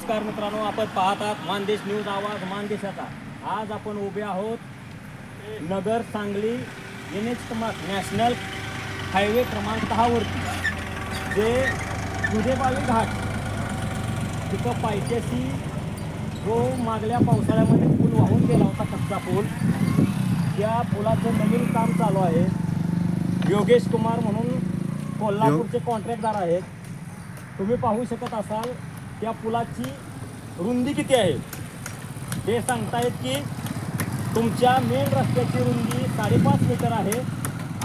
नमस्कार मित्रांनो आपण पाहतात मानदेश न्यूज आवाज मानदेशाचा आज आपण उभे आहोत Nagar Sangli N H national highway क्रमांक दहावरती जे दुधेबावी घाट तिथं पायथ्याशी जो मागल्या पावसाळ्यामध्ये पूल वाहून गेला होता कच्चा पूल त्या पुलाचं नवीन काम चालू आहे. योगेश कुमार म्हणून कोल्हापूरचे कॉन्ट्रॅक्टदार आहेत. तुम्ही पाहू शकत असाल त्या पुलाची रुंदी किती आहे? ते सांगतायत की तुमच्या मेन रस्त्याची रुंदी साडेपाच मीटर आहे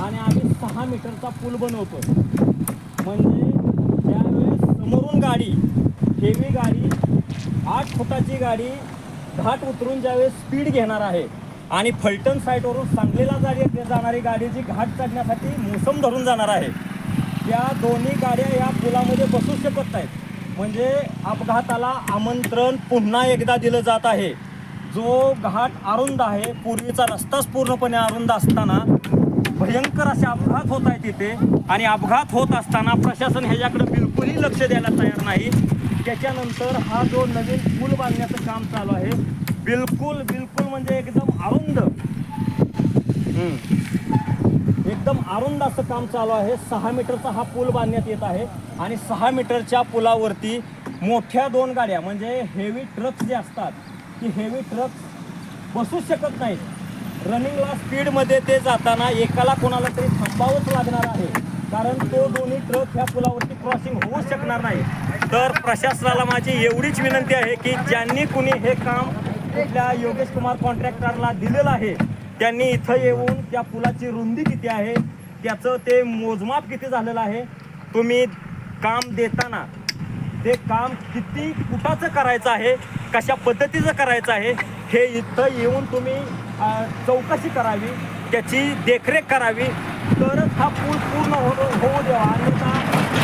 आणि आम्ही सहा मीटरचा पूल बनवतो म्हणजे त्यावेळेस समोरून गाडी हेवी गाडी आठ फुटाची गाडी घाट उतरून ज्यावेळेस स्पीड घेणार आहे आणि फलटण साईटवरून सांगलीला जाडी जाणारी गाडी जी घाट चढण्यासाठी मोसम धरून जाणार आहे त्या दोन्ही गाड्या या पुलामध्ये बसू शकत नाहीत. म्हणजे अपघाताला आमंत्रण पुन्हा एकदा दिलं जात आहे. जो घाट अरुंद आहे पूर्वीचा रस्ताच पूर्णपणे अरुंद असताना भयंकर असे अपघात होत आहेत तिथे. आणि अपघात होत असताना प्रशासन ह्याच्याकडे बिलकुलही लक्ष द्यायला तयार नाही. त्याच्यानंतर हा जो नवीन पूल बांधण्याचं काम चालू आहे बिलकुल बिलकुल म्हणजे एकदम अरुंद. अरुंद असं काम चालू आहे. सहा मीटरचा हा पूल बांधण्यात येत आहे. आणि सहा मीटरच्या पुलावरती मोठ्या दोन गाड्या म्हणजे हेवी ट्रक्स जे असतात ती हेवी ट्रक्स बसू शकत नाहीत. रनिंगला स्पीडमध्ये ते जाताना एकाला कोणाला तरी थांबावंच लागणार आहे. कारण तो दोन्ही ट्रक ह्या पुलावरती क्रॉसिंग होऊ शकणार नाही. तर प्रशासनाला माझी एवढीच विनंती आहे की ज्यांनी कुणी हे काम कुठल्या योगेश कुमार कॉन्ट्रॅक्टरला दिलेलं आहे त्यांनी इथं येऊन त्या पुलाची रुंदी किती आहे त्याचं ते मोजमाप किती झालेलं आहे तुम्ही काम देताना ते काम किती कुठाचं करायचं आहे कशा पद्धतीचं करायचं आहे हे इथं येऊन तुम्ही चौकशी करावी त्याची देखरेख करावी. तरच हा पूल पूर्ण हो होऊ द्यावा. अन्यथा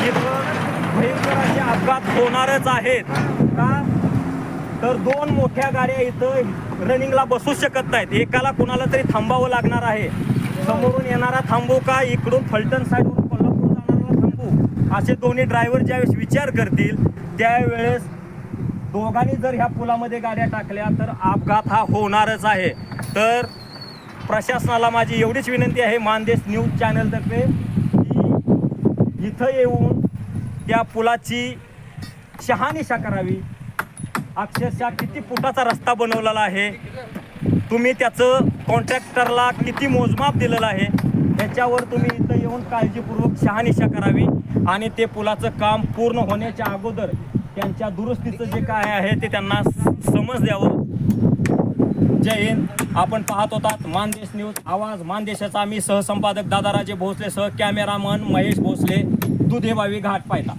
इथं भयंकर असे अपघात होणारच आहेत. का? तर दोन मोठ्या गाड्या इथं रनिंगला बसू शकत नाहीत. एकाला कुणाला तरी थांबावं लागणार आहे. समोरून येणारा थांबू का? इकडून फलटण साईडवरून कोल्हापूर जाणारा थांबू? असे दोन्ही ड्रायव्हर ज्यावेळेस विचार करतील त्यावेळेस दोघांनी जर ह्या पुलामध्ये गाड्या टाकल्या तर अपघात हा होणारच आहे. तर प्रशासनाला माझी एवढीच विनंती आहे मानदेश न्यूज चॅनलतर्फे की इथं येऊन त्या पुलाची शहानिशा करावी. अक्षरशः किती फुटाचा रस्ता बनवलेला आहे. तुम्ही त्याचं कॉन्ट्रॅक्टरला किती मोजमाप दिलेलं आहे त्याच्यावर तुम्ही इथं येऊन काळजीपूर्वक शहानिशा करावी. आणि ते पुलाचं काम पूर्ण होण्याच्या अगोदर त्यांच्या दुरुस्तीचं जे काय आहे ते त्यांना समज द्यावं. जय हिंद. आपण पाहत होतात मानदेश न्यूज आवाज. मानदेशाचा मी सहसंपादक दादाराजे भोसले सह कॅमेरामन महेश भोसले. दुधेबावी घाट पायता